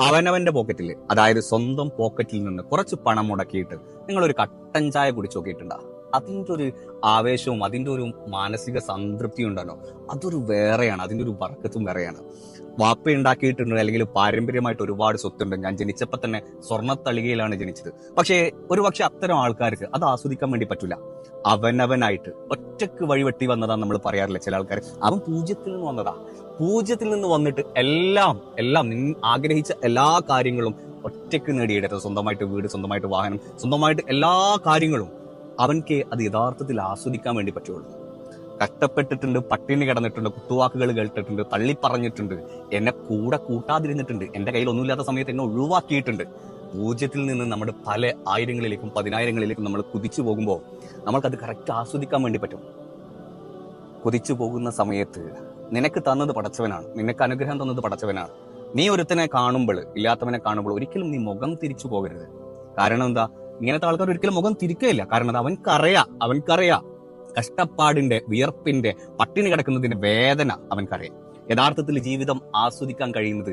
അവനവന്റെ പോക്കറ്റിൽ അതായത് സ്വന്തം പോക്കറ്റിൽ നിന്ന് കുറച്ച് പണം മുടക്കിയിട്ട് നിങ്ങളൊരു കട്ടൻ ചായ കുടിച്ചു നോക്കിയിട്ടുണ്ടോ? അതിന്റെ ഒരു ആവേശവും അതിന്റെ ഒരു മാനസിക സംതൃപ്തി ഉണ്ടല്ലോ. അതൊരു വേറെയാണ് അതിന്റെ ഒരു വർക്കത്തും വേറെയാണ്. വാപ്പ ഉണ്ടാക്കിയിട്ടുണ്ട് അല്ലെങ്കിൽ പാരമ്പര്യമായിട്ട് ഒരുപാട് സ്വത്തുണ്ട്. ഞാൻ ജനിച്ചപ്പോൾ തന്നെ സ്വർണത്തളികയിലാണ് ജനിച്ചത്. പക്ഷേ ഒരു പക്ഷെ അത്തരം ആൾക്കാർക്ക് അത് ആസ്വദിക്കാൻ വേണ്ടി പറ്റില്ല അവനവനായിട്ട് ഒറ്റയ്ക്ക് വഴിവെട്ടി വന്നതാണ് നമ്മൾ പറയാറില്ല ചില ആൾക്കാർ അവൻ പൂജ്യത്തിൽ നിന്ന് വന്നതാ. പൂജ്യത്തിൽ നിന്ന് വന്നിട്ട് എല്ലാം എല്ലാം ആഗ്രഹിച്ച എല്ലാ കാര്യങ്ങളും ഒറ്റയ്ക്ക് നേടിയെടുത്തത്. സ്വന്തമായിട്ട് വീട് സ്വന്തമായിട്ട് വാഹനം സ്വന്തമായിട്ട് എല്ലാ കാര്യങ്ങളും അവൻക്ക് അത് യഥാർത്ഥത്തിൽ ആസ്വദിക്കാൻ വേണ്ടി പറ്റുള്ളൂ. കഷ്ടപ്പെട്ടിട്ടുണ്ട് പട്ടിണി കിടന്നിട്ടുണ്ട് കുത്തുവാക്കുകൾ കേട്ടിട്ടുണ്ട് തള്ളി പറഞ്ഞിട്ടുണ്ട് എന്നെ കൂടെ കൂട്ടാതിരുന്നിട്ടുണ്ട് എന്റെ കയ്യിൽ ഒന്നുമില്ലാത്ത സമയത്ത് എന്നെ ഒഴിവാക്കിയിട്ടുണ്ട്. പൂജ്യത്തിൽ നിന്ന് നമ്മുടെ പല ആയിരങ്ങളിലേക്കും പതിനായിരങ്ങളിലേക്കും നമ്മൾ കുതിച്ചു പോകുമ്പോൾ നമ്മൾക്കത് കറക്റ്റ് ആസ്വദിക്കാൻ വേണ്ടി പറ്റും. കുതിച്ചു പോകുന്ന സമയത്ത് നിനക്ക് തന്നത് പടച്ചവനാണ് നിനക്ക് അനുഗ്രഹം തന്നത് പടച്ചവനാണ്. നീ ഒരുത്തനെ കാണുമ്പോൾ ഇല്ലാത്തവനെ കാണുമ്പോൾ ഒരിക്കലും നീ മുഖം തിരിച്ചു പോകരുത്. കാരണം എന്താ? ഇങ്ങനത്തെ ആൾക്കാർ ഒരിക്കലും മുഖം തിരിക്കുകയില്ല കാരണം അവൻക്കറിയാം അവൻക്കറിയാം കഷ്ടപ്പാടിന്റെ വിയർപ്പിന്റെ പട്ടിണി കിടക്കുന്നതിന്റെ വേദന അവൻക്കറിയാം യഥാർത്ഥത്തിൽ ജീവിതം ആസ്വദിക്കാൻ കഴിയുന്നത്